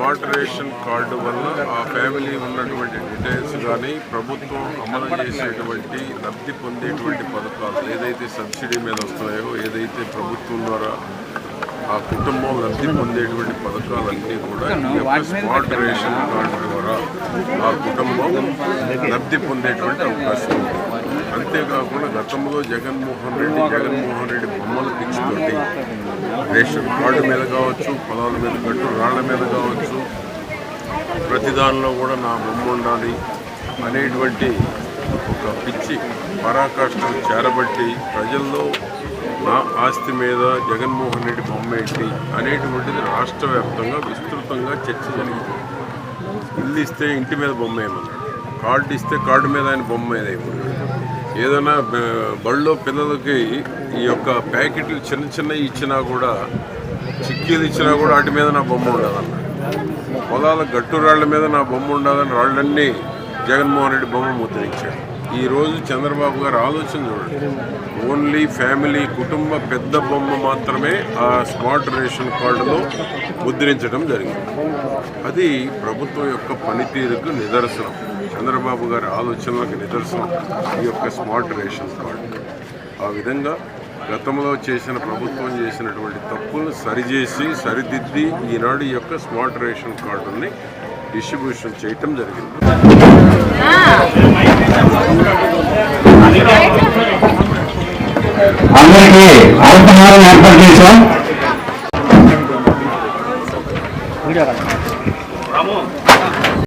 Smart ration card వల్ల ఆ family ఉన్నటువంటి డీటెయిల్స్ కానీ ప్రభుత్వం అమలు చేసేటువంటి లబ్ధి పొందేటువంటి పథకాలు ఏదైతే సబ్సిడీ మీద వస్తున్నాయో ఏదైతే ప్రభుత్వం ద్వారా ఆ కుటుంబం లబ్ధి పొందేటువంటి పథకాలన్నీ కూడా స్మార్ట్ రేషన్ కార్డు ద్వారా ఆ కుటుంబం లబ్ధి పొందేటువంటి అవకాశం ఉంది. అంతేకాకుండా గతంలో జగన్మోహన్ రెడ్డి జగన్మోహన్ రెడ్డి బొమ్మల పిక్స్ రేషన్ కార్డు మీద కావచ్చు పొలాల మీద గట్టు రాళ్ళ మీద కావచ్చు ప్రతి దానిలో కూడా నా బొమ్మ ఉండాలి అనేటువంటి ఒక పిచ్చి పరాకాష్ఠను చేరబట్టి ప్రజల్లో నా ఆస్తి మీద జగన్మోహన్ రెడ్డి బొమ్మ ఏంటి అనేటువంటిది రాష్ట్ర వ్యాప్తంగా విస్తృతంగా చర్చ జరిగింది. ఇల్లు ఇస్తే ఇంటి మీద బొమ్మ ఏమన్నాడు? కార్డు ఇస్తే కార్డు మీద ఆయన బొమ్మ మీద ఏమన్నాడు? ఏదైనా బ- బళ్ళో పిల్లలకి ఈ యొక్క ప్యాకెట్లు చిన్న చిన్నవి ఇచ్చినా కూడా చిక్కీలు ఇచ్చినా కూడా వాటి మీద నా బొమ్మ ఉండదన్న. పొలాల గట్టు రాళ్ళ మీద నా బొమ్మ ఉండదని రాళ్ళన్నీ జగన్మోహన్ రెడ్డి బొమ్మ ముద్రించాడు. ఈరోజు చంద్రబాబు గారు ఆలోచన చూడండి. ఓన్లీ ఫ్యామిలీ కుటుంబ పెద్ద బొమ్మ మాత్రమే ఆ స్మార్ట్ రేషన్ కార్డులో ముద్రించడం జరిగింది. అది ప్రభుత్వం యొక్క పనితీరుకు నిదర్శనం. చంద్రబాబు గారి ఆలోచనలకు నిదర్శనం ఈ యొక్క స్మార్ట్ రేషన్ కార్డు. ఆ విధంగా గతంలో చేసిన ప్రభుత్వం చేసినటువంటి తప్పులను సరిచేసి సరిదిద్ది ఈనాడు ఈ యొక్క స్మార్ట్ రేషన్ కార్డుని డిస్ట్రిబ్యూషన్ చేయటం జరిగింది. అందరికీ అల్పహారం ఏర్పాటు చేశాం.